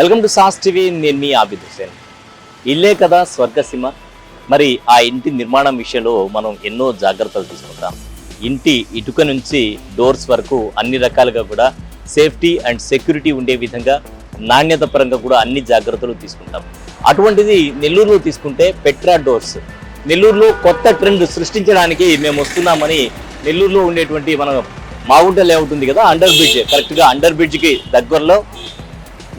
Welcome to sauce TV నేను మీ ఆబిద్ హుసేన్ ఇల్లే కదా స్వర్గసీమ. మరి ఆ ఇంటి నిర్మాణం విషయంలో మనం ఎన్నో జాగ్రత్తలు తీసుకుంటాం. ఇంటి ఇటుక నుంచి డోర్స్ వరకు అన్ని రకాలుగా కూడా సేఫ్టీ అండ్ సెక్యూరిటీ ఉండే విధంగా నాణ్యత పరంగా కూడా అన్ని జాగ్రత్తలు తీసుకుంటాం. అటువంటిది నెల్లూరులో తీసుకుంటే పెట్రా డోర్స్. నెల్లూరులో కొత్త ట్రెండ్ సృష్టించడానికి మేము వస్తున్నామని నెల్లూరులో ఉండేటువంటి మన మాగుంట లేఅవుట్ ఉంది కదా అండర్ బ్రిడ్జ్ కరెక్ట్గా అండర్ బ్రిడ్జ్కి దగ్గరలో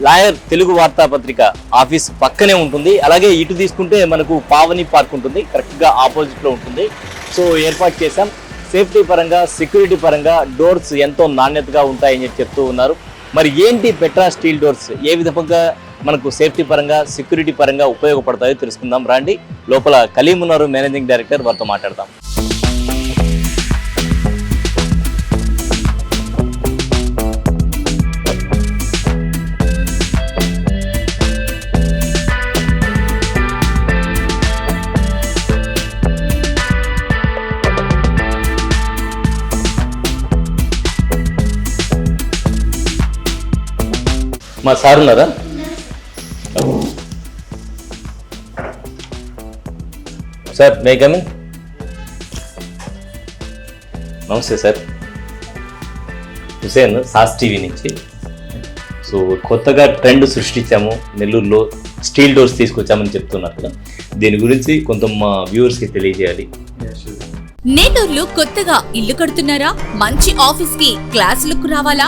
లాయర్ తెలుగు వార్తాపత్రిక ఆఫీస్ పక్కనే ఉంటుంది. అలాగే ఇటు తీసుకుంటే మనకు పావని పార్క్ ఉంటుంది. కరెక్ట్గా ఆపోజిట్లో ఉంటుంది. సో ఏర్పాటు చేశాం. సేఫ్టీ పరంగా సెక్యూరిటీ పరంగా డోర్స్ ఎంతో నాణ్యతగా ఉంటాయని చెప్పి చెప్తూ ఉన్నారు. మరి ఏంటి పెట్రా స్టీల్ డోర్స్ ఏ విధంగా మనకు సేఫ్టీ పరంగా సెక్యూరిటీ పరంగా ఉపయోగపడతాయో తెలుసుకుందాం. రండి లోపల కలీమున్నారు మేనేజింగ్ డైరెక్టర్ వారితో మాట్లాడదాం. మా సార్ ఉన్నారా? సార్ మే కమింగ్ నమస్తే సార్. హుసేన్ సాస్ టీవీ నుంచి. సో కొత్తగా ట్రెండ్ సృష్టించాము. నెల్లూరులో స్టీల్ డోర్స్ తీసుకొచ్చామని చెప్తున్నారు కదా. దీని గురించి కొంత మా వ్యూవర్స్కి తెలియజేయాలి. నెల్లూరులో కొత్తగా ఇల్లు కడుతున్నారా? మంచి ఆఫీస్కి క్లాస్ లుక్ రావాలా?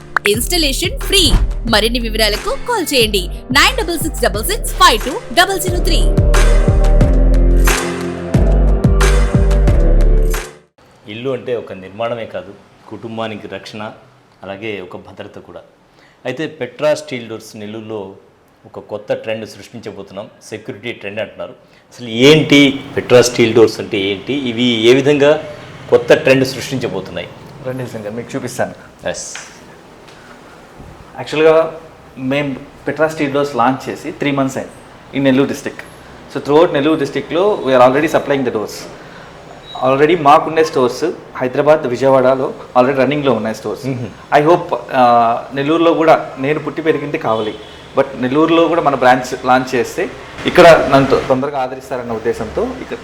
Installation free. మరిన్ని వివరాలకు కాల్ చేయండి. Nine double six double six five two double zero three. ఇల్లు అంటే ఒక నిర్మాణమే కాదు కుటుంబానికి రక్షణ అలాగే ఒక భద్రత కూడా. అయితే పెట్రా స్టీల్ డోర్స్ నెల్లూరులో ఒక కొత్త ట్రెండ్ సృష్టించబోతున్నాం. సెక్యూరిటీ ట్రెండ్ అంటున్నారు. అసలు ఏంటి పెట్రా స్టీల్ డోర్స్ అంటే ఏంటి? ఇవి ఏ విధంగా కొత్త ట్రెండ్ సృష్టించబోతున్నాయి? రండి సింగర్ మీకు చూపిస్తాను. ఎస్. యాక్చువల్గా మేము పెట్రా స్టీల్ డోర్స్ లాంచ్ చేసి త్రీ మంత్స్ అయింది ఈ Nellore district so throughout Nellore డిస్టిక్లో we're already supplying the doors already మాకుండే stores Hyderabad విజయవాడలో ఆల్రెడీ రన్నింగ్లో ఉన్నాయి స్టోర్స్ ఐ హోప్ నెల్లూరులో కూడా నేను పుట్టి పెరిగింది కావాలి. బట్ నెల్లూరులో కూడా మన బ్రాంచ్ లాంచ్ చేస్తే ఇక్కడ నన్ను తొందరగా ఆదరిస్తారన్న ఉద్దేశంతో ఇక్కడ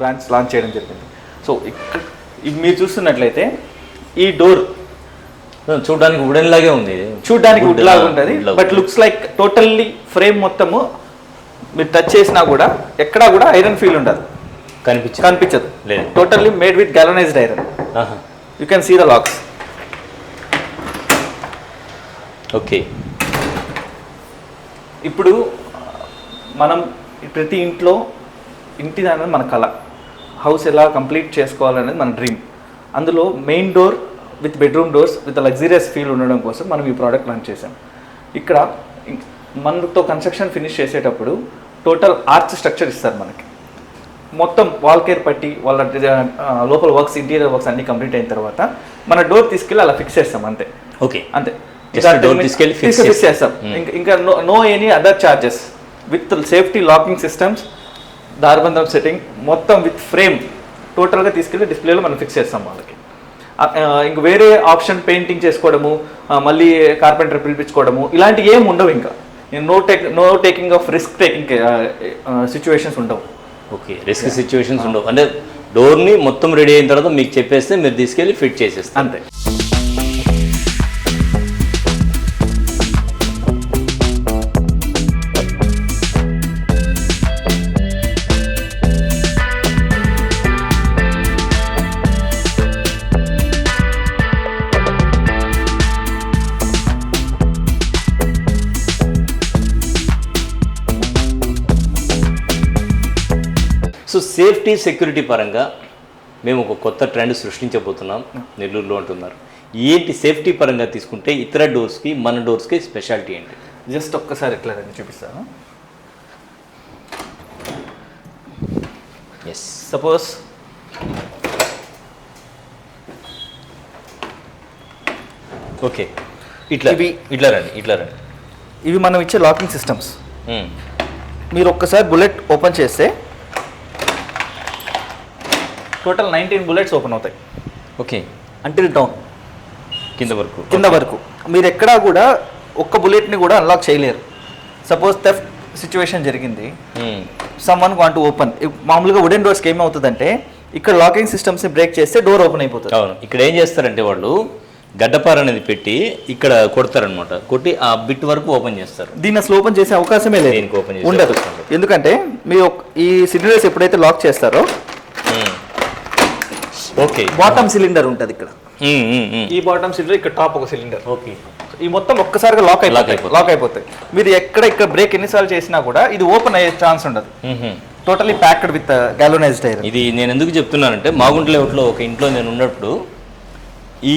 బ్రాంచ్ లాంచ్ చేయడం జరిగింది. సో ఇక్కడ మీరు చూస్తున్నట్లయితే ఈ డోర్ చూడడానికి వుడెన్ లాగే ఉంది. చూడ్డానికి వుడ్ లాగా ఉంటుంది. But looks like totally frame మొత్తము మీరు టచ్ చేసినా కూడా ఎక్కడా కూడా ఐరన్ ఫీల్ ఉండదు. కనిపించదు. కనిపించదు. లేదు. Totally made with galvanised iron. You can see the locks okay. ఇప్పుడు మనం ప్రతి ఇంట్లో ఇంటి అనేది మన కళ. హౌస్ ఎలా కంప్లీట్ చేసుకోవాలనేది మన డ్రీమ్ అందులో main door with bedroom doors with luxurious feel ఉండడం కోసం మనం ఈ ప్రోడక్ట్ లాంచ్ చేసాం ఇక్కడ మనతో కన్స్ట్రక్షన్ ఫినిష్ చేసేటప్పుడు టోటల్ ఆర్చ్ స్ట్రక్చర్ ఇస్తారు మనకి. మొత్తం వాల్ కేర్ పట్టి వాళ్ళ లోపల వర్క్స్ ఇంటీరియర్ వర్క్స్ అన్ని కంప్లీట్ అయిన తర్వాత మన డోర్ తీసుకెళ్ళి అలా ఫిక్స్ చేస్తాం అంతే. ఓకే. అంతే. తీసుకెళ్ళి ఫిక్స్ చేస్తాం. చేస్తాం. ఇంకా no no any other charges with safety locking systems దారబంధం setting మొత్తం విత్ ఫ్రేమ్ టోటల్గా తీసుకెళ్ళి డిస్ప్లేలో మనం ఫిక్స్ చేస్తాం వాళ్ళకి. ఇంక వేరే ఆప్షన్ పెయింటింగ్ చేసుకోవడము మళ్ళీ కార్పెంటర్ పిలిపించుకోవడము ఇలాంటివి ఏం ఉండవు ఇంకా. No take no taking of risk taking situations ఉండవు. ఓకే రిస్క్ సిచ్యువేషన్స్ ఉండవు. అంటే డోర్ని మొత్తం రెడీ అయిన తర్వాత మీకు చెప్పేస్తే మీరు తీసుకెళ్ళి ఫిట్ చేసేస్తారు. అంతే. సేఫ్టీ సెక్యూరిటీ పరంగా మేము ఒక కొత్త ట్రెండ్ సృష్టించబోతున్నాం. నెల్లూరులో అంటున్నారు. ఏంటి సేఫ్టీ పరంగా తీసుకుంటే ఇతర డోర్స్కి మన డోర్స్కి స్పెషాలిటీ ఏంటి? జస్ట్ ఒక్కసారి ఎట్లా రండి చూపిస్తాను. ఎస్ సపోజ్ ఓకే ఇట్లా ఇవి ఇట్లా రండి ఇట్లా రండి. ఇవి మనం ఇచ్చే లాకింగ్ సిస్టమ్స్. Hmm. మీరు ఒక్కసారి బుల్లెట్ ఓపెన్ చేస్తే టోటల్ నైన్టీన్ బుల్లెట్స్ ఓపెన్ అవుతాయి. ఓకే. అంటిల్ డౌన్ కింద వరకు. కింద వరకు. మీరు ఎక్కడా కూడా ఒక్క బుల్లెట్ని కూడా అన్లాక్ చేయలేరు. సపోజ్ థెఫ్ట్ సిచ్యువేషన్ జరిగింది. సమ్ వన్ వాంట్ ఓపెన్ మామూలుగా వుడెన్ డోర్స్కి ఏమవుతుందంటే ఇక్కడ లాకింగ్ సిస్టమ్స్ని బ్రేక్ చేస్తే డోర్ ఓపెన్ అయిపోతుంది. అవును. ఇక్కడ ఏం చేస్తారంటే వాళ్ళు గడ్డపార అనేది పెట్టి ఇక్కడ కొడతారనమాట కొట్టి ఆ బిట్ వరకు ఓపెన్ చేస్తారు. దీన్ని అసలు ఓపెన్ చేసే అవకాశమే లేదు. చేసే ఉండదు. ఎందుకంటే మీరు ఈ సిలిండర్స్ ఎప్పుడైతే లాక్ చేస్తారో. ఓకే బాటమ్ సిలిండర్ ఉంటుంది ఇక్కడ. ఉమ్, ఉమ్, ఉమ్. ఈ బాటమ్ సిలిండర్ ఇక్కడ టాప్ ఒక సిలిండర్ ఓకే ఈ మొత్తం ఒక్కసారిగా లాక్ అయిపోతాయి. లాక్ అయిపోతాయి. మీరు ఎక్కడ ఇక్కడ బ్రేక్ ఎన్నిసార్లు చేసినా కూడా ఇది ఓపెన్ అయ్యే ఛాన్స్ ఉండదు. Totally packed with galvanised iron ఇది నేను ఎందుకు చెప్తున్నానంటే మాగుంట లేఅవుట్లో ఒక ఇంట్లో నేను ఉన్నప్పుడు ఈ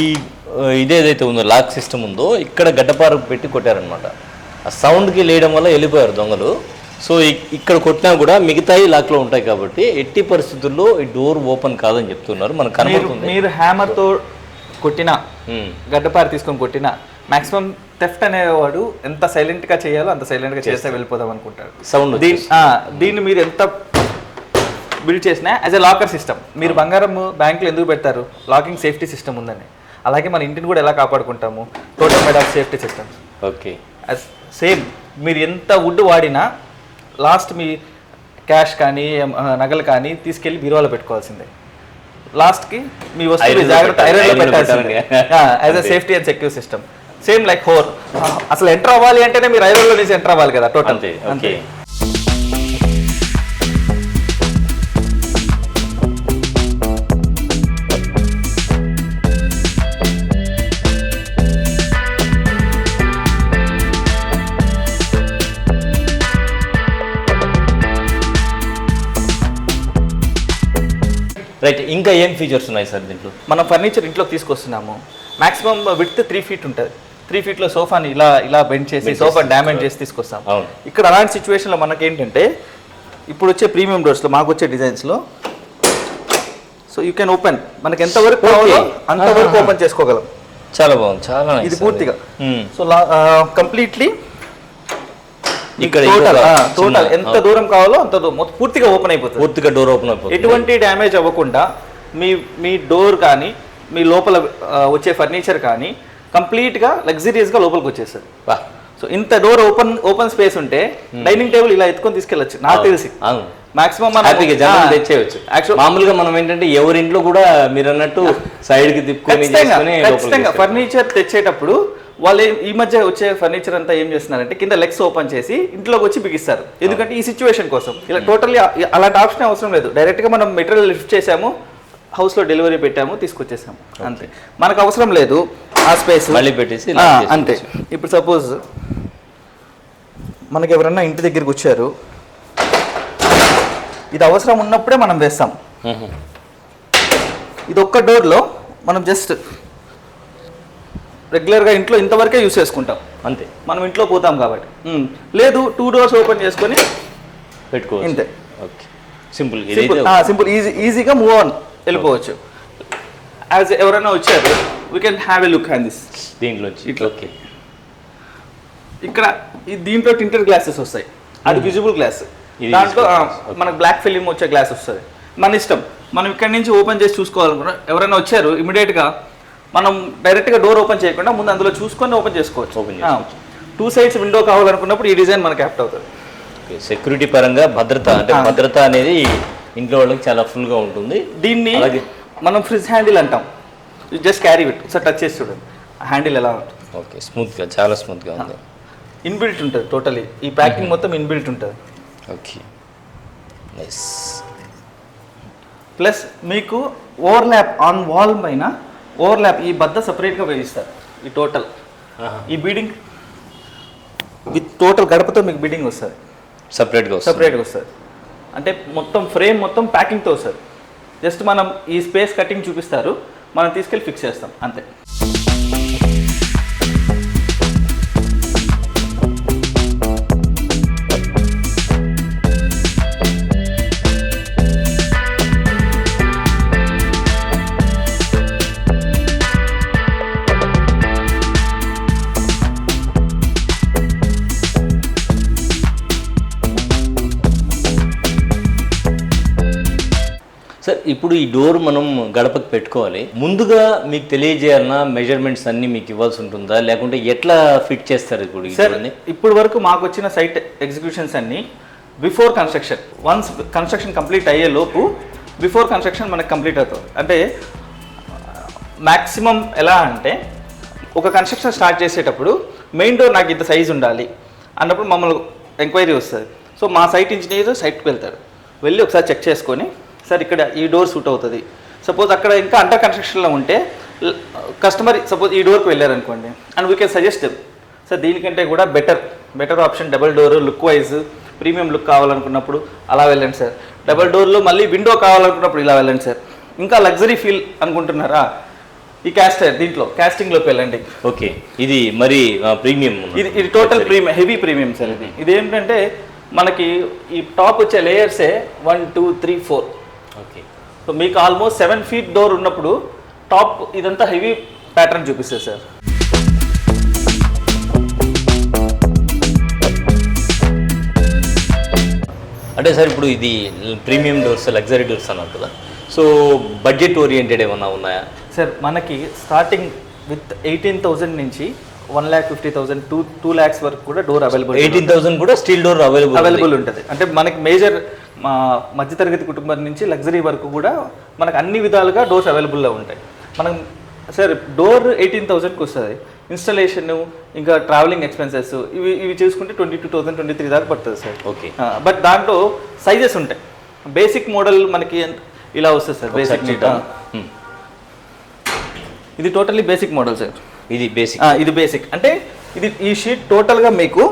ఆ, ఇదేదైతే ఉందో లాక్ సిస్టమ్ ఉందో ఇక్కడ గడ్డపార పెట్టి కొట్టారనమాట ఆ సౌండ్కి లేయడం వల్ల వెళ్ళిపోయారు దొంగలు. సో ఇక్కడ కొట్టినా కూడా మిగతాయి లాక్లో ఉంటాయి కాబట్టి ఎట్టి పరిస్థితుల్లో ఈ డోర్ ఓపెన్ కాదని చెప్తున్నారు. మనకు కనబడుతుంది. మీరు హ్యామర్తో కొట్టిన. గడ్డపార తీసుకొని కొట్టిన మాక్సిమం థెఫ్ట్ అనేవాడు ఎంత సైలెంట్గా చేయాలో అంత సైలెంట్గా చేస్తే వెళ్ళిపోదాం అనుకుంటాడు. సౌండ్ దీని దీన్ని మీరు ఎంత బిల్డ్ చేసినా యాజ్ ఎ లాకర్ సిస్టమ్. మీరు బంగారం బ్యాంకులో ఎందుకు పెడతారు? లాకింగ్ సేఫ్టీ సిస్టమ్ ఉందని. అలాగే మన ఇంటిని కూడా ఎలా కాపాడుకుంటాము? Total made of safety systems okay same మీరు ఎంత వుడ్ వాడినా లాస్ట్ మీ క్యాష్ కానీ నగలు కానీ తీసుకెళ్ళి బీరువాలో పెట్టుకోవాల్సిందే. లాస్ట్కి మీ వస్తువులు లో జాగ్రత్త ఐరన్లో పెట్టాల్సిందే. As a safety and secure system same like హోర్ అసలు ఎంటర్ అవ్వాలి అంటేనే మీరు ఐరన్లో నుంచి ఎంటర్ అవ్వాలి కదా టోటల్ అంతే. రైట్ ఇంకా ఏం ఫీచర్స్ ఉన్నాయి సార్ దీంట్లో మనం ఫర్నిచర్ ఇంట్లోకి తీసుకొస్తున్నాము మాక్సిమం విత్ త్రీ ఫీట్ ఉంటుంది త్రీ ఫీట్లో సోఫాని ఇలా ఇలా బెండ్ చేసి సోఫా డ్యామేజ్ చేసి తీసుకొస్తాం. ఇక్కడ అలాంటి సిచ్యువేషన్లో మనకి ఏంటంటే ఇప్పుడు వచ్చే ప్రీమియం డోర్స్లో మాకు వచ్చే డిజైన్స్లో సో యూ కెన్ ఓపెన్ మనకి ఎంతవరకు కావాలో. అంతవరకు ఓపెన్ చేసుకోగలం చాలా బాగుంది చాలా ఇది. పూర్తిగా. సో కంప్లీట్లీ ఇక్కడ టోటల్ ఎంత దూరం కావాలో అంత పూర్తిగా ఓపెన్ అయిపోతుంది. పూర్తిగా డోర్ ఓపెన్ అయిపోతుంది. ఎటువంటి డ్యామేజ్ అవ్వకుండా మీ మీ డోర్ కానీ మీ లోపల వచ్చే ఫర్నిచర్ కానీ కంప్లీట్గా లగ్జరియస్గా లోపలికి వచ్చేస్తుంది. సో ఇంత డోర్ ఓపెన్ ఓపెన్ స్పేస్ ఉంటే డైనింగ్ టేబుల్ ఇలా ఎత్తుకొని తీసుకెళ్ళచ్చు. నాకు. తెలిసి. మాక్సిమం మనం హ్యాపీగా జనం తెచ్చేయచ్చు. యాక్చువల్ మామూలుగా మనం ఏంటంటే ఎవరి ఇంట్లో కూడా మీరు అన్నట్టు సైడ్ కి తిప్పుకొని ఖచ్చితంగా ఫర్నిచర్ తెచ్చేటప్పుడు వాళ్ళు ఏం- ఈ మధ్య వచ్చే ఫర్నిచర్ అంతా ఏం చేస్తున్నారంటే కింద లెగ్స్ ఓపెన్ చేసి ఇంట్లోకి వచ్చి బిగిస్తారు. ఎందుకంటే ఈ సిచ్యువేషన్ కోసం. ఇలా టోటల్లీ అలాంటి ఆప్షన్ అవసరం లేదు. డైరెక్ట్గా మనం మెటీరియల్ లిఫ్ట్ చేసాము హౌస్లో డెలివరీ పెట్టాము తీసుకొచ్చేసాము. అంతే. మనకు అవసరం లేదు ఆ స్పేస్ మళ్ళీ పెట్టేసి అంతే. ఇప్పుడు సపోజ్ మనకి ఎవరన్నా ఇంటి దగ్గరికి వచ్చారు. ఇది అవసరం ఉన్నప్పుడే మనం వేస్తాం. ఇది ఒక్క డోర్లో మనం జస్ట్ రెగ్యులర్గా ఇంట్లో ఇంతవరకే యూస్ చేసుకుంటాం. అంతే. మనం ఇంట్లో పోతాం కాబట్టి. లేదు టూ డోర్స్ ఓపెన్ చేసుకొని పెట్టుకోవచ్చు. ఇంతే. ఓకే. Simple simple. ఈజీ ఈజీగా మూవ్ ఆన్ వెళ్ళిపోవచ్చు. యాజ్ ఎవరైనా వచ్చారు we can have a look hand this దీంట్లోంచి. ఇట్లా. ఓకే. ఇక్కడ ఈ దీంట్లో టింటెడ్ గ్లాసెస్ వస్తాయి. అది విజిబుల్ గ్లాస్ దాంట్లో. మనకు బ్లాక్ ఫిలిం వచ్చే గ్లాస్ వస్తుంది. మన ఇష్టం. మనం ఇక్కడ నుంచి ఓపెన్ చేసి చూసుకోవాలనుకున్నా ఎవరైనా వచ్చారు immediate గా మనం direct గా డోర్ ఓపెన్ చేయకుండా ముందు అందులో చూసుకొని ఓపెన్ చేసుకోవచ్చు. చేసుకోవచ్చు. టూ సైడ్స్ విండో కావాలనుకున్నప్పుడు ఈ డిజైన్ మనకి యాప్ట్ అవుతుంది. సెక్యూరిటీ పరంగా భద్రత అంటే. భద్రత అనేది ఇంట్లో వాళ్ళకి చాలా full గా ఉంటుంది. దీన్ని. మనం ఫ్రిజ్ హ్యాండిల్ అంటాం. జస్ట్ క్యారీ విట్ ఒకసారి టచ్ చేసి చూడండి. హ్యాండిల్ ఎలా ఉంటుంది? ఓకే స్మూత్గా చాలా స్మూత్గా ఉంది. ఇన్బిల్ట్ ఉంటుంది టోటలీ ఈ ప్యాకింగ్ మొత్తం ఇన్బిల్ట్ ఉంటుంది. ఓకే నైస్ ప్లస్ మీకు ఓవర్లాప్ ఆన్ వాల్ పైన ఓవర్లాప్ ఈ బద్ద సపరేట్గా వేయిస్తారు ఈ టోటల్ ఈ బీడింగ్ విత్ టోటల్ గడపతో మీకు బీడింగ్ వస్తుంది. సపరేట్గా సపరేట్గా వస్తుంది. అంటే మొత్తం ఫ్రేమ్ మొత్తం ప్యాకింగ్తో వస్తుంది. జస్ట్ మనం ఈ స్పేస్ కటింగ్ చూపిస్తారు మనం తీసుకెళ్ళి ఫిక్స్ చేస్తాం అంతే. సార్ ఇప్పుడు ఈ డోర్ మనం గడపకి పెట్టుకోవాలి. ముందుగా మీకు తెలియజేయాలన్నా మెజర్మెంట్స్ అన్ని మీకు ఇవ్వాల్సి ఉంటుందా? లేకుంటే ఎట్లా ఫిట్ చేస్తారు ఇప్పుడు సార్? ఇప్పుడు వరకు మాకు వచ్చిన సైట్ ఎగ్జిక్యూషన్స్ అన్ని before construction once construction complete అయ్యే లోపు బిఫోర్ కన్స్ట్రక్షన్ మనకు కంప్లీట్ అవుతుంది. అంటే మ్యాక్సిమం ఎలా అంటే ఒక కన్స్ట్రక్షన్ స్టార్ట్ చేసేటప్పుడు మెయిన్ డోర్ నాకు ఇంత సైజ్ ఉండాలి అన్నప్పుడు మమ్మల్ని ఎంక్వైరీ వస్తుంది. సో మా సైట్ ఇంజనీర్ సైట్కి వెళ్తాడు. వెళ్ళి ఒకసారి చెక్ చేసుకొని సార్ ఇక్కడ ఈ డోర్ సూట్ అవుతుంది. సపోజ్ అక్కడ ఇంకా అండర్ కన్స్ట్రక్షన్లో ఉంటే కస్టమర్ సపోజ్ ఈ డోర్కి వెళ్ళారనుకోండి and we can suggest sir దీనికంటే కూడా better better option double door look wise premium look కావాలనుకున్నప్పుడు అలా వెళ్ళండి సార్. డబుల్ డోర్లో మళ్ళీ విండో కావాలనుకున్నప్పుడు ఇలా వెళ్ళండి సార్. ఇంకా లగ్జరీ ఫీల్ అనుకుంటున్నారా? ఈ క్యాస్టర్ దీంట్లో క్యాస్టింగ్లోకి వెళ్ళండి. ఓకే ఇది మరి ప్రీమియం ఇది ఇది total premium heavy premium sir ఇది. ఇది ఏంటంటే మనకి ఈ టాప్ వచ్చే లేయర్సే one two three four okay so మీకు ఆల్మోస్ట్ సెవెన్ ఫీట్ డోర్ ఉన్నప్పుడు టాప్ ఇదంతా హెవీ ప్యాటర్న్ చూపిస్తుంది సార్ అంటే సార్ ఇప్పుడు ఇది ప్రీమియం డోర్స్ లగ్జరీ డోర్స్ అన్నారు కదా. సో బడ్జెట్ ఓరియంటెడ్ ఏమన్నా ఉన్నాయా? సార్ మనకి స్టార్టింగ్ విత్ ఎయిటీన్ థౌజండ్ నుంచి one lakh fifty thousand two two lakhs వరకు కూడా డోర్ అవైలబుల్ ఎయిటీన్ థౌసండ్ కూడా స్టీల్ డోర్ అవైలబుల్ అవైలబుల్ ఉంటుంది. అంటే మనకి మేజర్ మా మధ్యతరగతి కుటుంబం నుంచి లగ్జరీ వరకు కూడా మనకు అన్ని విధాలుగా డోర్స్ అవైలబుల్లో ఉంటాయి. మనం సార్ డోర్ ఎయిటీన్ థౌసండ్కి వస్తుంది. ఇన్స్టలేషన్ ఇంకా ట్రావెలింగ్ ఎక్స్పెన్సెస్ ఇవి ఇవి చూసుకుంటే twenty two thousand twenty three దాకా పడుతుంది సార్. ఓకే. బట్ దాంట్లో సైజెస్ ఉంటాయి. బేసిక్ మోడల్ మనకి ఇలా వస్తుంది సార్ బేసిక్. ఇది టోటల్లీ బేసిక్ మోడల్ సార్. ఇది బేసిక్. ఇది బేసిక్. అంటే ఇది ఈ షీట్ టోటల్గా మీకు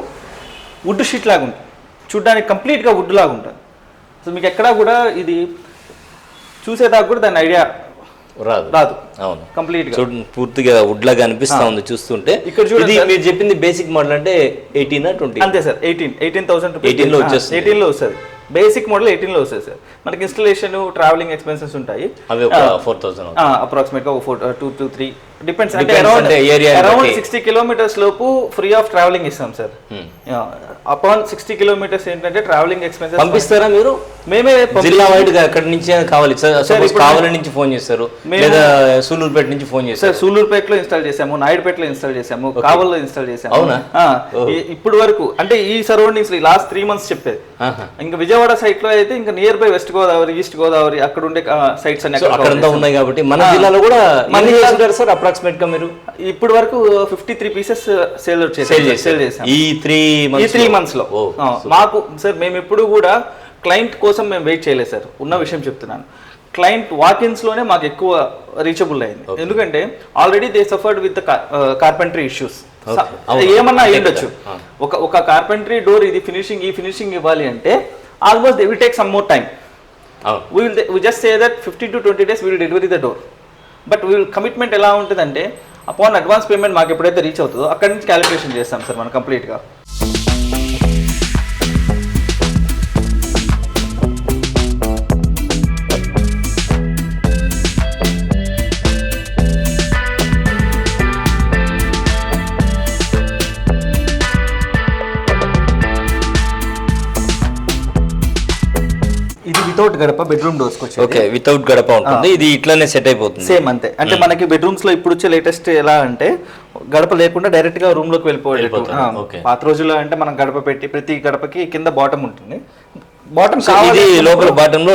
వుడ్ షీట్ లాగా ఉంటుంది. చూడడానికి కంప్లీట్గా వుడ్ లాగా ఉంటుంది. సో మీకు ఎక్కడా కూడా ఇది చూసేదాకా కూడా దాని ఐడియా రాదు. రాదు. అవును. కంప్లీట్గా చూడండి పూర్తిగా వుడ్ లాగా అనిపిస్తా ఉంది చూస్తుంటే. ఇక్కడ చూడండి. మీరు చెప్పింది బేసిక్ మోడల్ అంటే ఎయిటీనా ట్వంటీ అంతే సార్ ఎయిటీన్ ఎయిటీన్ థౌసండ్ 18 లో వచ్చేస్తుంది. ఎయిటీన్లో వస్తుంది. బేసిక్ మోడల్ ఎయిటీన్లో వస్తుంది సార్. మనకి ఇన్స్టలేషన్ ట్రావెలింగ్ ఎక్స్పెన్సెస్ ఉంటాయి. అవి ఒక ఫోర్ థౌసండ్ అప్రాక్సిమేట్గా ఒక four two two three depends అంటే అరౌండ్ అరౌండ్. సిక్స్టీ కిలోమీటర్స్ లోపు ఫ్రీ ఆఫ్ ట్రావెలింగ్ ఇస్తాం సార్ అపాన్ సిక్స్టీ కిలోమీటర్స్ ఏంటంటే ట్రావెలింగ్ ఎక్స్పెన్సెస్ పంపిస్తారా మీరు? మేమే జిల్లా వైడ్గా ఎక్కడి నుంచి కావాలి. ఇప్పుడు కావాలి నుంచి ఫోన్ చేస్తారు. లేదా సూలూరుపేట నుంచి ఫోన్ చేస్తారు. సార్ సూలూరుపేటలో ఇన్స్టాల్ చేసాము నాయుడుపేటలో ఇన్స్టాల్ చేసాము కావల్లో ఇన్స్టాల్ చేసాము అవునా? ఇప్పుడు వరకు అంటే ఈ సరౌండింగ్స్ లాస్ట్ త్రీ మంత్స్ చెప్పేది. ఇంకా విజయవాడ సైట్లో అయితే ఇంకా nearby west Godavari east Godavari అక్కడ ఉండే సైట్స్ అన్ని అక్కడ ఉన్నాయి కాబట్టి మన. జిల్లాలో కూడా మన సార్ అప్రాక్సిమేట్ గా మీరు? చేసాం. ఇప్పుడు వరకు fifty three pieces sale sale sale చేసాం ఈ త్రీ ఈ త్రీ మంత్స్లో. మాకు సార్ మేము ఎప్పుడు కూడా క్లయింట్ కోసం మేము వెయిట్ చేయలేదు సార్. ఉన్న విషయం చెప్తున్నాను. క్లయింట్ వాకిన్స్లోనే మాకు ఎక్కువ రీచబుల్ అయింది. ఎందుకంటే already they suffered with carpentry issues. ఏమన్నా అయ్యుండొచ్చు. ఒక ఒక కార్పెంటరీ డోర్ ఇది ఫినిషింగ్ ఈ ఫినిషింగ్ ఇవ్వాలి అంటే almost they will take some more time అవును. We will we just say that fifteen to twenty days will delivery the door but will commitment ఎలా ఉంటుందంటే అపాన్ అడ్వాన్స్ పేమెంట్ మాకు ఎప్పుడైతే reach అవుతుందో అక్కడి నుంచి క్యాలిక్యులేషన్ చేస్తాం సార్ మనం కంప్లీట్గా వితౌట్ గడప బెడ్రూమ్ వచ్చేది. ఓకే వితౌట్ గడప ఉంటుంది. ఇది ఇట్లానే సెట్ అయిపోతుంది. సేమ్ అంతే. అంటే మనకి బెడ్రూమ్స్లో ఇప్పుడు వచ్చే లేటెస్ట్ ఎలా అంటే గడప లేకుండా డైరెక్ట్గా రూమ్లోకి వెళ్ళిపోయేటట్టు. పాత రోజుల్లో అంటే మనం గడప పెట్టి ప్రతి గడపకి కింద బాటమ్ ఉంటుంది. బాటమ్ ఇది లోపల బాటమ్లో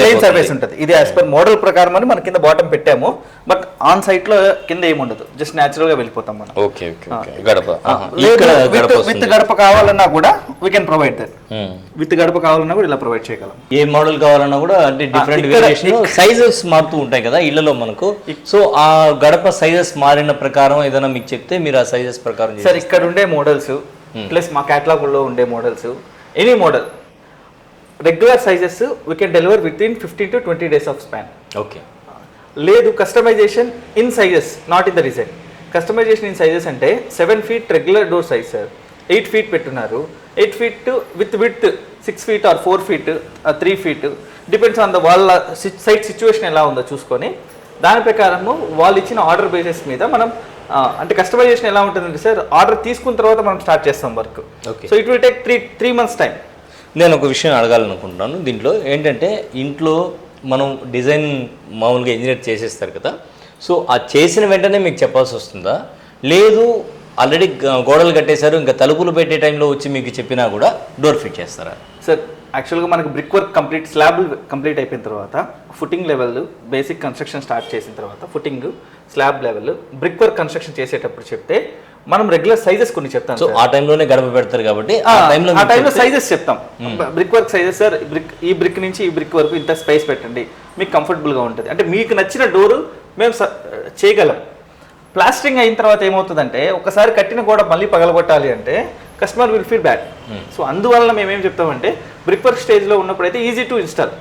ప్లెయిన్ సర్ఫేస్ ఉంటుంది. ఇది యాజ్ పర్ మోడల్ ప్రకారం అని మన కింద బాటమ్ పెట్టాము. బట్ ఆన్ సైట్లో కింద ఏముండదు. జస్ట్ న్యాచురల్గా వెళ్ళిపోతాం మనం. ఓకే గడప. విత్ గడప కావాలన్నా కూడా we can provide that. With గడప కావాలన్నా కూడా ఇలా ప్రొవైడ్ చేయగలం. ఏ మోడల్ కావాలన్నా కూడా అంటే డిఫరెంట్ వేరియేషన్ సైజెస్ మారుతూ ఉంటాయి కదా ఇళ్ళలో మనకు. సో ఆ గడప సైజెస్ మారిన ప్రకారం ఏదైనా మీకు చెప్తే మీరు ఆ సైజెస్ ప్రకారం సార్ ఇక్కడ ఉండే మోడల్స్ ప్లస్ మా catalog లో ఉండే models any model regular sizes we can deliver within fifteen to twenty days of span okay లేదు customisation in sizes not in the design customisation in sizes అంటే seven feet regular door size sir eight feet పెట్టున్నారు. Eight feet with with six feet or four feet three feet depends on the వాళ్ళ site situation ఎలా ఉందో చూసుకొని. దాని ప్రకారము వాళ్ళు ఇచ్చిన ఆర్డర్ బేసిస్ మీద మనం ఆ, అంటే కస్టమైజేషన్ ఎలా ఉంటుందంటే సార్ ఆర్డర్ తీసుకున్న తర్వాత మనం స్టార్ట్ చేస్తాం work. So it will take three three months time నేను ఒక విషయం అడగాలనుకుంటున్నాను. దీంట్లో ఏంటంటే ఇంట్లో మనం డిజైన్ మామూలుగా ఇంజనీర్ చేసేస్తారు కదా. సో ఆ చేసిన వెంటనే మీకు చెప్పాల్సి వస్తుందా? లేదు ఆల్రెడీ గోడలు కట్టేశారు ఇంకా తలుపులు పెట్టే టైంలో వచ్చి మీకు చెప్పినా కూడా డోర్ ఫిట్ చేస్తారా? సార్ యాక్చువల్గా మనకు brick work complete slab complete అయిపోయిన తర్వాత footing level basic construction start చేసిన తర్వాత footing slab level brick work construction చేసేటప్పుడు చెప్తే మనం రెగ్యులర్ సైజెస్ కొన్ని చెప్తాం సో. ఆ టైంలోనే గడప పెడతారు కాబట్టి ఆ టైంలో ఆ టైంలో సైజెస్ చెప్తాం. Brick work sizes sir brick ఈ బ్రిక్ నుంచి ఈ బ్రిక్ వరకు ఇంత స్పేస్ పెట్టండి. మీకు కంఫర్టబుల్గా ఉంటుంది. అంటే మీకు నచ్చిన డోరు మేము చేయగలం. ప్లాస్టరింగ్ అయిన తర్వాత ఏమవుతుందంటే ఒకసారి కట్టిన గోడ మళ్ళీ పగలగొట్టాలి అంటే customer will feel bad so అందువల్ల మేము ఏం చెప్తామంటే బ్రిక్ వర్క్ స్టేజ్లో ఉన్నప్పుడు అయితే ఈజీ టు ఇన్స్టాల్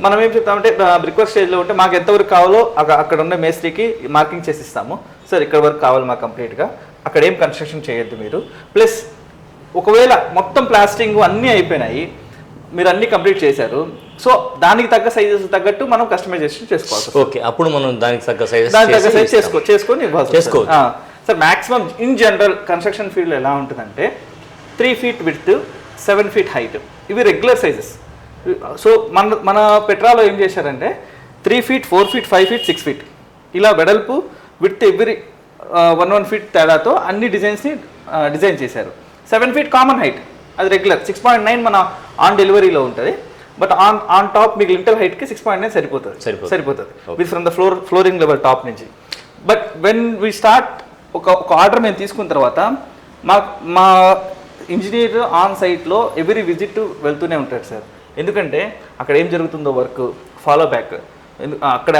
మనం ఏం చెప్తామంటే బ్రిక్ వర్క్ స్టేజ్లో ఉంటే మాకు ఎంతవరకు కావాలో అక్క- అక్కడ ఉన్న మేస్త్రికి మార్కింగ్ చేసి ఇస్తాము. సార్ ఇక్కడ వరకు కావాలి మాకు కంప్లీట్గా అక్కడ ఏం కన్స్ట్రక్షన్ చేయొద్దు మీరు. ప్లస్ ఒకవేళ మొత్తం ప్లాస్టింగ్ అన్నీ అయిపోయినాయి మీరు అన్నీ కంప్లీట్ చేశారు సో దానికి తగ్గ సైజెస్ తగ్గట్టు మనం కస్టమైజేషన్ చేసుకోవాలి ఓకే అప్పుడు మనం దానికి తగ్గ సైజ్ దానికి తగ్గ సైజ్ చేసుకో చేసుకొని చేసుకోవచ్చు. Sir maximum in general construction field ఎలా ఉంటుందంటే three feet with seven feet height ఇవి రెగ్యులర్ సైజెస్ సో మన మన పెట్రాలో ఏం చేశారంటే three feet four feet five feet six feet ఇలా వెడల్పు with every one one feet తేడాతో అన్ని డిజైన్స్ని డిజైన్ చేశారు. సెవెన్ ఫీట్ కామన్ హైట్ అది రెగ్యులర్ సిక్స్ పాయింట్ నైన్ మన ఆన్ డెలివరీలో ఉంటుంది. బట్ ఆన్ ఆన్ టాప్ మీకు లింటర్ హైట్కి సిక్స్ పాయింట్ నైన్ సరిపోతుంది. సరిపోతుంది. సరిపోతుంది. With from the floor flooring level top నుంచి. బట్ వెన్ వి స్టార్ట్ ఒక ఒక ఆర్డర్ మేము తీసుకున్న తర్వాత మా మా ఇంజనీర్ ఆన్ సైట్లో ఎవ్రీ విజిట్ వెళ్తూనే ఉంటాడు సార్ ఎందుకంటే అక్కడ ఏం జరుగుతుందో వర్క్ ఫాలో బ్యాక్ అక్కడ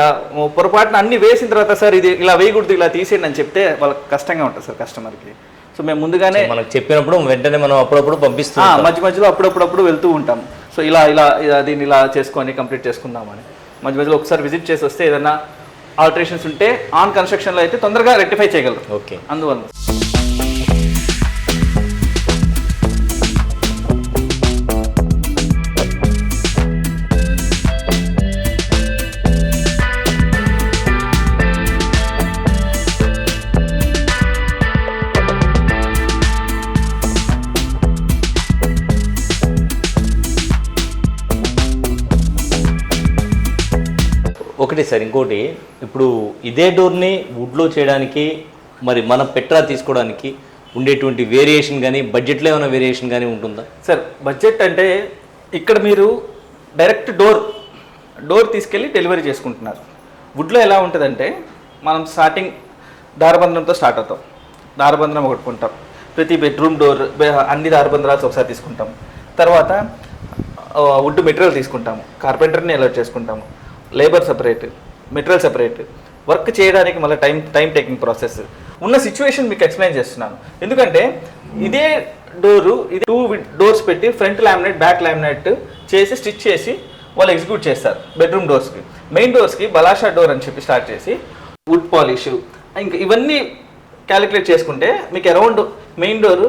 పొరపాటున అన్ని వేసిన తర్వాత సార్ ఇది ఇలా వేయకూడదు ఇలా తీసేయండి అని చెప్తే వాళ్ళకి కష్టంగా ఉంటుంది సార్ కస్టమర్కి. సో మేము ముందుగానే మనకు చెప్పినప్పుడు వెంటనే మనం అప్పుడప్పుడు పంపిస్తాం మధ్య మధ్యలో అప్పుడప్పుడప్పుడు వెళ్తూ ఉంటాం. సో ఇలా ఇలా ఇలా దీన్ని ఇలా చేసుకొని కంప్లీట్ చేసుకుందామని. మధ్య మధ్యలో ఒకసారి విజిట్ చేసి వస్తే ఏదైనా ఆల్టరేషన్స్ ఉంటే ఆన్ కన్స్ట్రక్షన్లో అయితే తొందరగా రెక్టిఫై చేయగలరు. ఓకే. అందువల్ల ఒకటి సార్ ఇంకోటి ఇప్పుడు ఇదే డోర్ని వుడ్లో చేయడానికి మరి మన పెట్రా తీసుకోవడానికి ఉండేటువంటి వేరియేషన్ కానీ బడ్జెట్లో ఏమైనా వేరియేషన్ కానీ ఉంటుందా? సార్ బడ్జెట్ అంటే ఇక్కడ మీరు డైరెక్ట్ డోర్ డోర్ తీసుకెళ్ళి డెలివరీ చేసుకుంటున్నారు. వుడ్లో ఎలా ఉంటుందంటే మనం స్టార్టింగ్ దారబంధంతో స్టార్ట్ అవుతాం. దారబంధనం ఒకటి కొంటాం ప్రతి బెడ్రూమ్ డోర్ అన్ని దారబంధనాలు ఒకసారి తీసుకుంటాం. తర్వాత వుడ్ మెటీరియల్ తీసుకుంటాము. కార్పెంటర్ని అలర్ట్ చేసుకుంటాము. Labour separate material separate work చేయడానికి మళ్ళీ టైం టైం టేకింగ్ ప్రాసెస్ ఉన్న సిచ్యువేషన్ మీకు ఎక్స్ప్లెయిన్ చేస్తున్నాను. ఎందుకంటే ఇదే డోరు ఇది టూ డోర్స్ పెట్టి ఫ్రంట్ లామినేట్ బ్యాక్ లామినేట్ చేసి స్టిచ్ చేసి వాళ్ళు ఎగ్జిక్యూట్ చేస్తారు బెడ్రూమ్ డోర్స్కి మెయిన్ డోర్స్కి బలాషా డోర్ అని చెప్పి స్టార్ట్ చేసి వుడ్ పాలిష్ ఇంకా ఇవన్నీ క్యాలిక్యులేట్ చేసుకుంటే మీకు around main door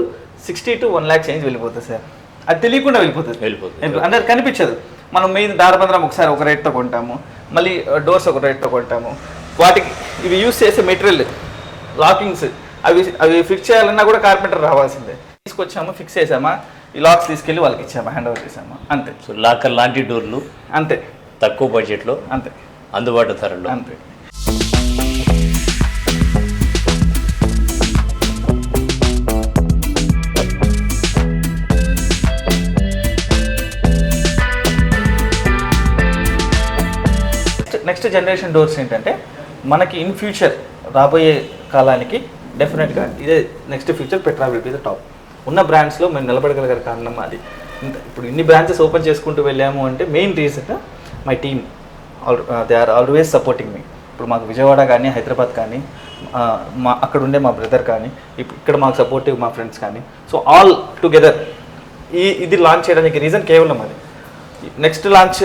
sixty to one lakh change వెళ్ళిపోతుంది సార్ అది తెలియకుండా వెళ్ళిపోతుంది. వెళ్ళిపోతుంది. అంటే అది కనిపించదు. మనం మెయిన్ దారబంధనం ఒకసారి ఒక రేట్తో కొంటాము. మళ్ళీ డోర్స్ ఒక రేట్తో కొంటాము. వాటికి ఇవి యూస్ చేసే మెటీరియల్ లాకింగ్స్ అవి అవి ఫిక్స్ చేయాలన్నా కూడా కార్పెంటర్ రావాల్సిందే. తీసుకొచ్చాము ఫిక్స్ చేసామా? ఈ లాక్స్ తీసుకెళ్ళి వాళ్ళకి ఇచ్చామా? హ్యాండ్ ఓవర్ చేసామా? అంతే. సో లాకర్ లాంటి డోర్లు అంతే. తక్కువ బడ్జెట్లో అంతే. అందుబాటు ధరలో అంతే. నెక్స్ట్ జనరేషన్ డోర్స్ ఏంటంటే మనకి ఇన్ ఫ్యూచర్ రాబోయే కాలానికి డెఫినెట్గా ఇదే next future Petra will be the top ఉన్న బ్రాండ్స్లో మేము నిలబడగలిగారు కారణం అది. ఇప్పుడు ఇన్ని బ్రాంచెస్ ఓపెన్ చేసుకుంటూ వెళ్ళాము అంటే main reason my team all they are always supporting me ఇప్పుడు మాకు విజయవాడ కానీ హైదరాబాద్ కానీ మా అక్కడ ఉండే మా బ్రదర్ కానీ ఇప్పుడు ఇక్కడ మాకు సపోర్టివ్ మా ఫ్రెండ్స్ కానీ. సో ఆల్ టుగెదర్ ఈ ఇది లాంచ్ చేయడానికి రీజన్ కేవలం అది. నెక్స్ట్ లాంచ్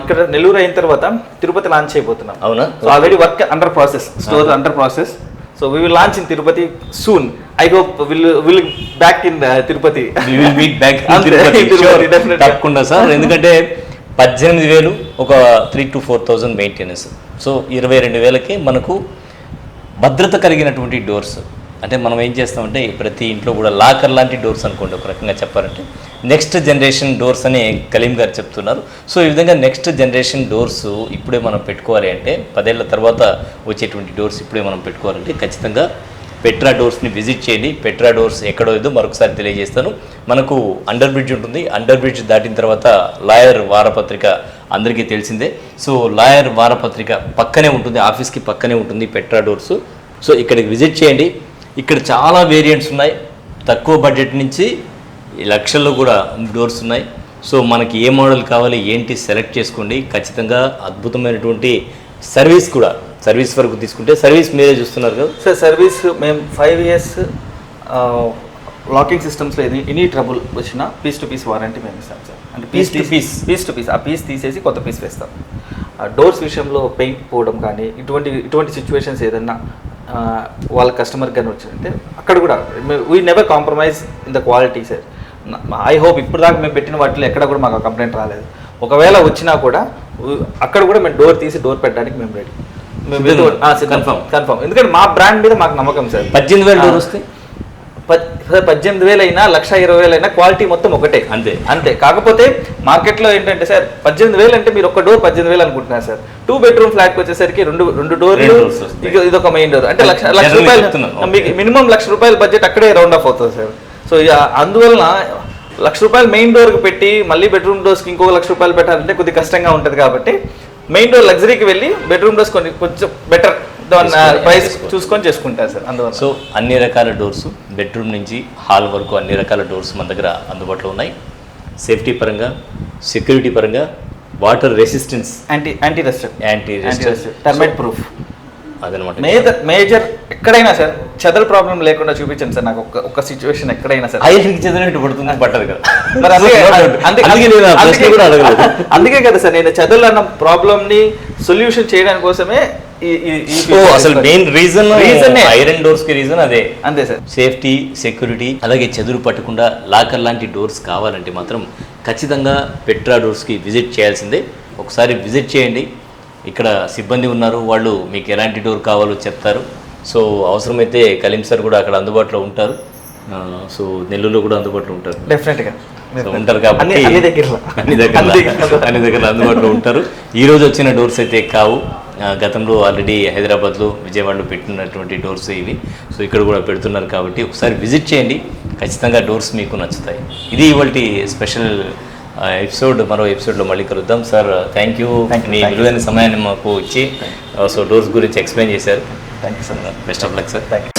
ఇక్కడ నెల్లూరు అయిన తర్వాత తిరుపతి లాంచ్ చేయబోతున్నాం అవునా? So already work under process store under process so we will launch in Tirupati soon I hope will will back in Tirupati. In అంతే, తిరుపతి. తప్పకుండా సార్ ఎందుకంటే పద్దెనిమిది వేలు ఒక three to four thousand maintenance so ఇరవై రెండు వేలకి మనకు భద్రత కలిగినటువంటి డోర్స్ అంటే మనం ఏం చేస్తామంటే ప్రతి ఇంట్లో కూడా లాకర్ లాంటి డోర్స్ అనుకోండి ఒక రకంగా చెప్పాలంటే. నెక్స్ట్ జనరేషన్ డోర్స్ అని కలీం గారు చెప్తున్నారు. సో ఈ విధంగా నెక్స్ట్ జనరేషన్ డోర్స్ ఇప్పుడే మనం పెట్టుకోవాలి అంటే పదేళ్ళ తర్వాత వచ్చేటువంటి డోర్స్ ఇప్పుడే మనం పెట్టుకోవాలంటే ఖచ్చితంగా పెట్రా డోర్స్ని విజిట్ చేయండి. పెట్రా డోర్స్ ఎక్కడో ఏదో మరొకసారి తెలియజేస్తాను. మనకు అండర్ బ్రిడ్జ్ ఉంటుంది. అండర్ బ్రిడ్జ్ దాటిన తర్వాత లాయర్ వారపత్రిక అందరికీ తెలిసిందే. సో లాయర్ వారపత్రిక పక్కనే ఉంటుంది ఆఫీస్కి పక్కనే ఉంటుంది పెట్రా డోర్స్. సో ఇక్కడికి విజిట్ చేయండి. ఇక్కడ చాలా వేరియంట్స్ ఉన్నాయి. తక్కువ బడ్జెట్ నుంచి లక్షల్లో కూడా డోర్స్ ఉన్నాయి. సో మనకి ఏ మోడల్ కావాలి ఏంటి సెలెక్ట్ చేసుకోండి. ఖచ్చితంగా అద్భుతమైనటువంటి సర్వీస్ కూడా సర్వీస్ వరకు తీసుకుంటే సర్వీస్ మీరే చూస్తున్నారు కదా. సార్ సర్వీస్ మేము ఫైవ్ ఇయర్స్ లాకింగ్ సిస్టమ్స్లో ఎనీ ఎనీ ట్రబుల్ వచ్చినా పీస్ టు పీస్ వారంటీ మేము ఇస్తాం సార్ అంటే Piece to piece. Piece to piece ఆ పీస్ తీసేసి కొత్త పీస్ వేస్తాం. డోర్స్ విషయంలో పెయింట్ పోవడం కానీ ఇటువంటి ఇటువంటి సిచ్యువేషన్స్ ఏదన్నా వాళ్ళ కస్టమర్ కానీ వచ్చిందంటే అక్కడ కూడా we never compromise in the quality sir I hope ఇప్పుడు దాకా మేము పెట్టిన వాటిలో ఎక్కడ కూడా మాకు కంప్లైంట్ రాలేదు. ఒకవేళ వచ్చినా కూడా అక్కడ కూడా మేము డోర్ తీసి డోర్ పెట్టడానికి మేము రెడీ. Confirm. కన్ఫర్మ్ ఎందుకంటే మా బ్రాండ్ మీద మాకు నమ్మకం సార్ పద్దెనిమిది వేల డోర్ వస్తే? పద్దెనిమిది వేలు అయినా లక్ష ఇరవై వేలు అయినా క్వాలిటీ మొత్తం ఒకటే అంతే. అంతే కాకపోతే మార్కెట్లో ఏంటంటే సార్ పద్దెనిమిది వేలు అంటే మీరు ఒక డోర్ పద్దెనిమిది వేలు అనుకుంటున్నారు సార్ టూ బెడ్రూమ్ ఫ్లాట్కి వచ్చేసరికి రెండు రెండు డోర్లు. ఇది ఒక మెయిన్ డోర్ అంటే లక్ష లక్ష రూపాయలు. మీకు మినిమం లక్ష రూపాయల బడ్జెట్ అక్కడే రౌండ్ ఆఫ్ అవుతుంది సార్ సో అందువలన లక్ష రూపాయలు మెయిన్ డోర్కి పెట్టి మళ్ళీ బెడ్రూమ్ డోర్స్కి ఇంకో లక్ష రూపాయలు పెట్టాలంటే కొద్దిగా కష్టంగా ఉంటుంది కాబట్టి మెయిన్ డోర్ లగ్జరీకి వెళ్ళి బెడ్రూమ్ డోర్స్ కొన్ని కొంచెం బెటర్ దాని ప్రైస్. చూసుకొని చేసుకుంటారు సార్ అందువల్ల. సో అన్ని రకాల డోర్స్ బెడ్రూమ్ నుంచి హాల్ వరకు అన్ని రకాల డోర్స్ మన దగ్గర అందుబాటులో ఉన్నాయి. సేఫ్టీ పరంగా సెక్యూరిటీ పరంగా water resistance anti anti anti termite proof అదనమాట. మేజర్ మేజర్ ఎక్కడైనా సార్ చెదల ప్రాబ్లం లేకుండా చూపించండి సార్ నాకు ఒక ఒక సిచ్యువేషన్ ఎక్కడైనా సార్. ఐదుకి చదివినట్టు పడుతుంది పట్టదు కదా. మరి అందుకే కూడా కదా సార్ నేను చెదలు అన్న ప్రాబ్లమ్ని సొల్యూషన్ చేయడానికి కోసమే అసలు మెయిన్ రీజన్ ఏ. ఐరన్ డోర్స్కి రీజన్ అదే. అంతే సార్. సేఫ్టీ సెక్యూరిటీ అలాగే చెదురు పట్టకుండా లాకర్ లాంటి డోర్స్ కావాలంటే మాత్రం ఖచ్చితంగా పెట్రా డోర్స్కి విజిట్ చేయాల్సిందే. ఒకసారి విజిట్ చేయండి. ఇక్కడ సిబ్బంది ఉన్నారు వాళ్ళు మీకు ఎలాంటి డోర్ కావాలో చెప్తారు. సో అవసరమైతే కలీం సార్ కూడా అక్కడ అందుబాటులో ఉంటారు. సో నెల్లూరులో కూడా అందుబాటులో ఉంటారు. డెఫినెట్గా. సో ఉంటారు కాబట్టి అన్ని దగ్గర అన్ని దగ్గర అందుబాటులో ఉంటారు. ఈ రోజు వచ్చిన డోర్స్ అయితే కావు. గతంలో ఆల్రెడీ హైదరాబాద్లో విజయవాడలో పెట్టినటువంటి డోర్స్ ఇవి. సో ఇక్కడ కూడా పెడుతున్నారు కాబట్టి ఒకసారి విజిట్ చేయండి. ఖచ్చితంగా డోర్స్ మీకు నచ్చుతాయి. ఇది ఇవాళ స్పెషల్ ఎపిసోడ్ మరో ఎపిసోడ్లో మళ్ళీ కలుద్దాం. సార్ థ్యాంక్ యూ మీ. విలువైన సమయాన్ని మాకు ఇచ్చి సో డోర్స్ గురించి ఎక్స్ప్లెయిన్ చేశారు. Thank you sir best of luck sir thank you